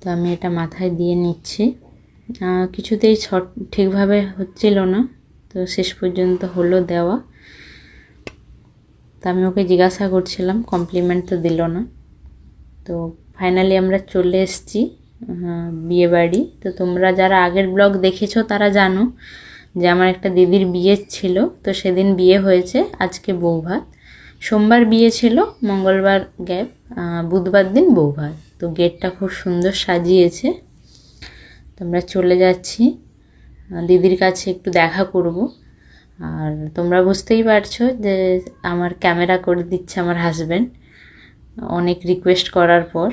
তো আমি এটা মাথায় দিয়ে নিচ্ছি। কিছুতেই ছট ঠিকভাবে হচ্ছিল না। তো শেষ পর্যন্ত হলো দেওয়া। তো আমি ওকে জিজ্ঞাসা করছিলাম কমপ্লিমেন্ট তো দিল না। তো ফাইনালি আমরা চলে এসেছি বিয়ে বাড়ি। তো তোমরা যারা আগের ব্লগ দেখেছ তারা জানো যে আমার একটা দিদির বিয়ে ছিল। তো সেদিন বিয়ে হয়েছে, আজকে বৌভাত। সোমবার বিয়ে ছিল, মঙ্গলবার গ্যাপ বুধবার দিন বৌভাত। তো গেটটা খুব সুন্দর সাজিয়েছে। তো আমরা চলে যাচ্ছি। দিদির কাছে একটু দেখা করব। আর তোমরা বুঝতেই পারছ যে আমার ক্যামেরা করে দিচ্ছে আমার হাজব্যান্ড অনেক রিকোয়েস্ট করার পর।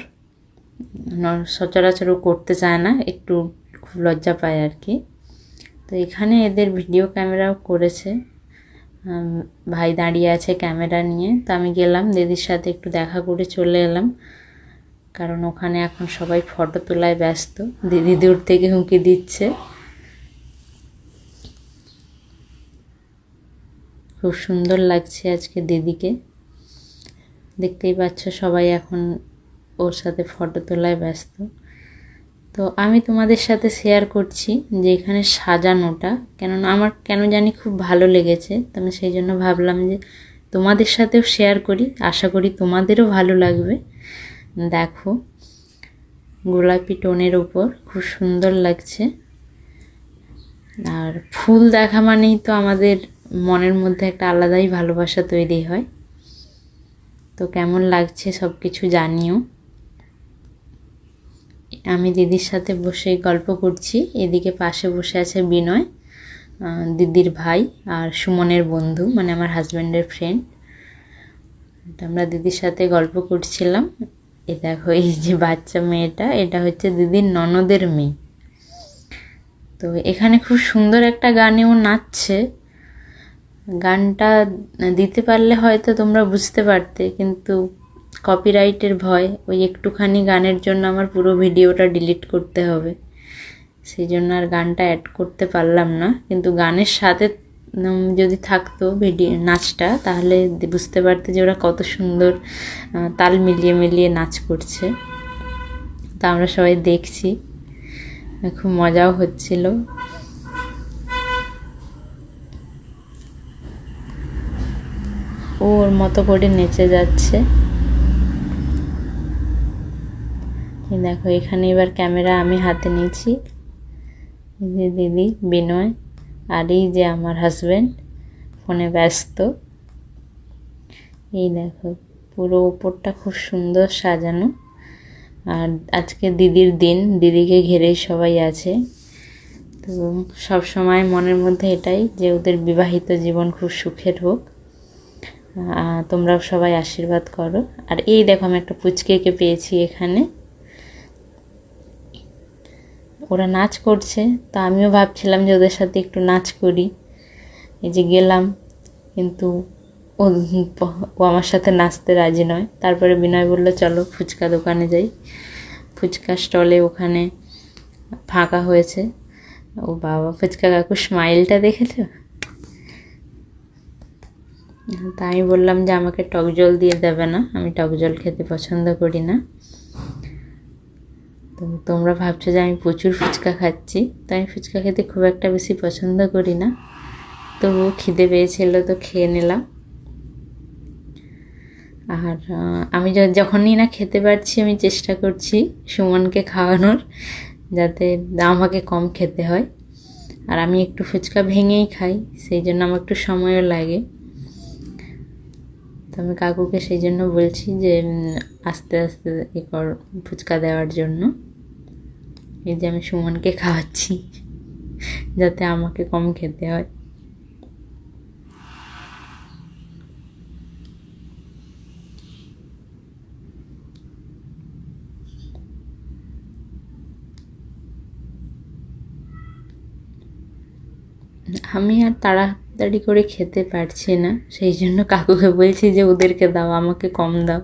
সচরাচরও করতে চায় না, একটু খুব লজ্জা পায় আর কি। তো এখানে এদের ভিডিও ক্যামেরাও করেছে। ভাই দাঁড়িয়ে আছে ক্যামেরা নিয়ে। তো আমি গেলাম, দিদির সাথে একটু দেখা করে চলে এলাম। কারণ ওখানে এখন সবাই ফটো তোলায় ব্যস্ত। দিদি দূর থেকে হুঁকি দিচ্ছে। খুব সুন্দর লাগছে আজকে দিদিকে। দেখতেই পাচ্ছ সবাই এখন ওর সাথে ফটো তোলায় ব্যস্ত। তো আমি তোমাদের সাথে শেয়ার করছি যে এখানে সাজানোটা, কেননা আমার কেন জানি খুব ভালো লেগেছে। তো আমি সেই জন্য ভাবলাম যে তোমাদের সাথেও শেয়ার করি, আশা করি তোমাদেরও ভালো লাগবে। দেখো, গোলাপি টোনের ওপর খুব সুন্দর লাগছে। আর ফুল দেখা মানেই তো আমাদের মনের মধ্যে একটা আলাদাই ভালোবাসা তৈরি হয়। তো কেমন লাগছে সব কিছু জানিও। আমি দিদির সাথে বসে গল্প করছি। এদিকে পাশে বসে আছে বিনয় দিদির ভাই আর সুমনের বন্ধু মানে আমার হাজব্যান্ডের ফ্রেন্ড আমরা দিদির সাথে গল্প করছিলাম। এ দেখো, এই যে বাচ্চা মেয়েটা, এটা হচ্ছে দিদির ননদের মেয়ে। তো এখানে খুব সুন্দর একটা গানেও নাচছে। গানটা দিতে পারলে হয়তো তোমরা বুঝতে পারতে, কিন্তু কপিরাইটের ভয়, ওই একটুখানি গানের জন্য আমার পুরো ভিডিওটা ডিলিট করতে হবে। সেই জন্য আর গানটা অ্যাড করতে পারলাম না, কিন্তু গানের সাথে যদি থাকতো ভিডিও, নাচটা, তাহলে বুঝতে পারতে যে ওরা কত সুন্দর তাল মিলিয়ে মিলিয়ে নাচ করছে। তা আমরা সবাই দেখছি, খুব মজাও হচ্ছিল। ওর মতো করে নেচে যাচ্ছে এই দেখো, এখানে এবার ক্যামেরা আমি হাতে নিয়েছি। যে দিদি, বিনয় আর এই যে আমার হাজব্যান্ড ফোনে ব্যস্ত। এই দেখো, পুরো ওপরটা খুব সুন্দর সাজানো। আর আজকে দিদির দিন, দিদিকে ঘিরেই সবাই আছে। তো সব সময় মনের মধ্যে এটাই যে ওদের বিবাহিত জীবন খুব সুখের হোক। তোমরাও সবাই আশীর্বাদ করো। আর এই দেখো, আমি একটা পুচকেকে পেয়েছি এখানে। ওরা নাচ করছে, তো আমিও ভাবছিলাম যে ওদের সাথে একটু নাচ করি। এই যে গেলাম, কিন্তু ও ও আমার সাথে নাচতে রাজি নয়। তারপরে বিনয় বলল, চলো ফুচকা দোকানে যাই। ফুচকা স্টলে ওখানে ফাঁকা হয়েছে। ও বাবা, ফুচকা কাকু স্মাইলটা দেখেছ? তা আমি বললাম যে, আমাকে টক জল দিয়ে দেবে না, আমি টক জল খেতে পছন্দ করি না। তো তোমরা ভাবছ যে আমি প্রচুর ফুচকা খাচ্ছি, তো আমি ফুচকা খেতে খুব একটা বেশি পছন্দ করি না। তবুও খিদে পেয়েছিল তো খেয়ে নিলাম। আর আমি যখনই না খেতে পারছি আমি চেষ্টা করছি সুমনকে খাওয়ানোর, যাতে আমাকে কম খেতে হয়। আর আমি একটু ফুচকা ভেঙেই খাই, সেই জন্য আমার একটু সময়ও লাগে। তো আমি কাকুকে সেই জন্য বলছি যে আস্তে আস্তে এ কর ফুচকা দেওয়ার জন্য। এই যে আমি সুমনকে খাওয়াচ্ছি, যাতে আমাকে কম খেতে হয়। আমি আর তাড়াতাড়ি করে খেতে পারছি না। সেই জন্য কাকুকে বলছি যে, ওদেরকে দাও, আমাকে কম দাও।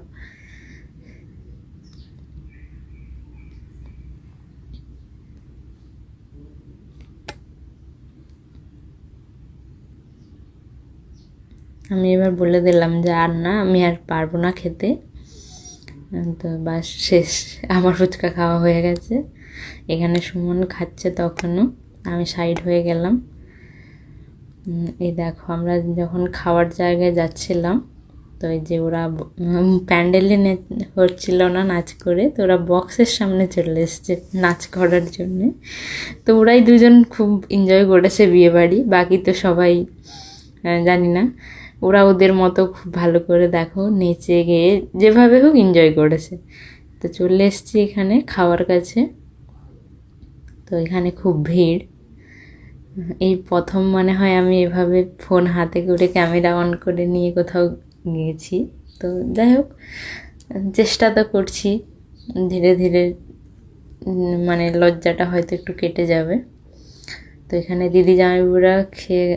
আমি এবার বলে দিলাম যে, আর না, আমি আর পারব না খেতে। তো বাস শেষ। আমার ফুচকা খাওয়া হয়ে গেছে। এখানে সুমন খাচ্ছে তখনও। আমি সাইড হয়ে গেলাম। এই দেখো, আমরা যখন খাওয়ার জায়গায় যাচ্ছিলাম, তো এই যে ওরা প্যান্ডেলে হচ্ছিল না নাচ করে, তো ওরা বক্সের সামনে চলে এসছে নাচ করার জন্যে। তো ওরাই দুজন খুব এনজয় করেছে বিয়েবাড়ি, বাকি তো সবাই জানি না। ওরা ওদের মতো খুব ভালো করে দেখো, নেচে গিয়ে যেভাবে হোক এনজয় করেছে। তো চলে এসছি এখানে খাওয়ার কাছে। তো এখানে খুব ভিড়। এই প্রথম মনে হয় আমি এভাবে ফোন হাতে করে ক্যামেরা অন করে নিয়ে কোথাও গিয়েছি। তো যাই হোক, চেষ্টা তো করছি। ধীরে ধীরে মানে লজ্জাটা হয়তো একটু কেটে যাবে। তো এখানে দিদি জামাইবুড়া খেয়ে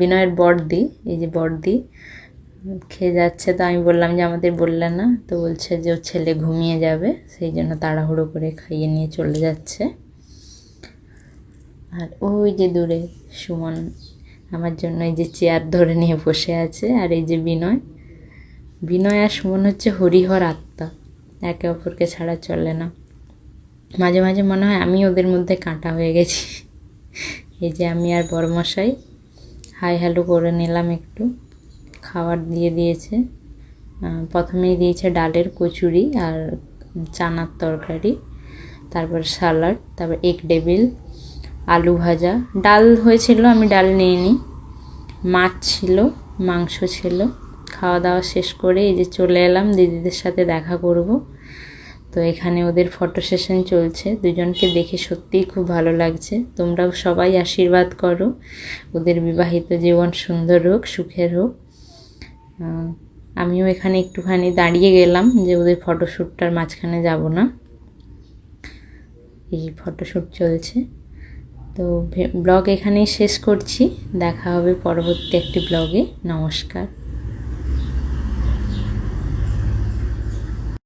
বিনয়ের বড়দি এই যে বড়দি খেয়ে যাচ্ছে। তো আমি বললাম যে আমাদের বললে না। তো বলছে যে ওর ছেলে ঘুমিয়ে যাবে, সেই জন্য তাড়াহুড়ো করে খাইয়ে নিয়ে চলে যাচ্ছে। আর ওই যে দূরে সুমন, আমার জন্য এই যে চেয়ার ধরে নিয়ে বসে আছে আর এই যে বিনয়। বিনয় আর সুমন হচ্ছে হরিহর আত্মা, একে অপরকে ছাড়া চলে না। মাঝে মাঝে মনে হয় আমি ওদের মধ্যে কাঁটা হয়ে গেছি। এই যে আমি আর বড়মশাই হাই হ্যালো করে নিলাম একটু। খাবার দিয়ে দিয়েছে। প্রথমেই দিয়েছে ডালের কচুরি আর চানার তরকারি, তারপর সালাড, তারপর এগ ডেবিল আলু ভাজা। ডাল হয়েছিল, আমি ডাল নিয়ে নিই মাছ ছিল, মাংস ছিল। খাওয়া দাওয়া শেষ করে এই যে চলে এলাম, দিদিদের সাথে দেখা করব। তো এখানে ওদের ফটো সেশন চলছে। দুজনকে দেখে সত্যিই খুব ভালো লাগছে। তোমরাও সবাই আশীর্বাদ করো। ওদের বিবাহিত জীবন সুন্দর হোক, সুখের হোক। আমিও এখানে একটুখানি দাঁড়িয়ে গেলাম যে ওদের ফটোশ্যুটটার মাঝখানে যাব না। এই ফটোশ্যুট চলছে। তো ব্লগ এখানেই শেষ করছি। দেখা হবে পরবর্তী একটি ব্লগে নমস্কার।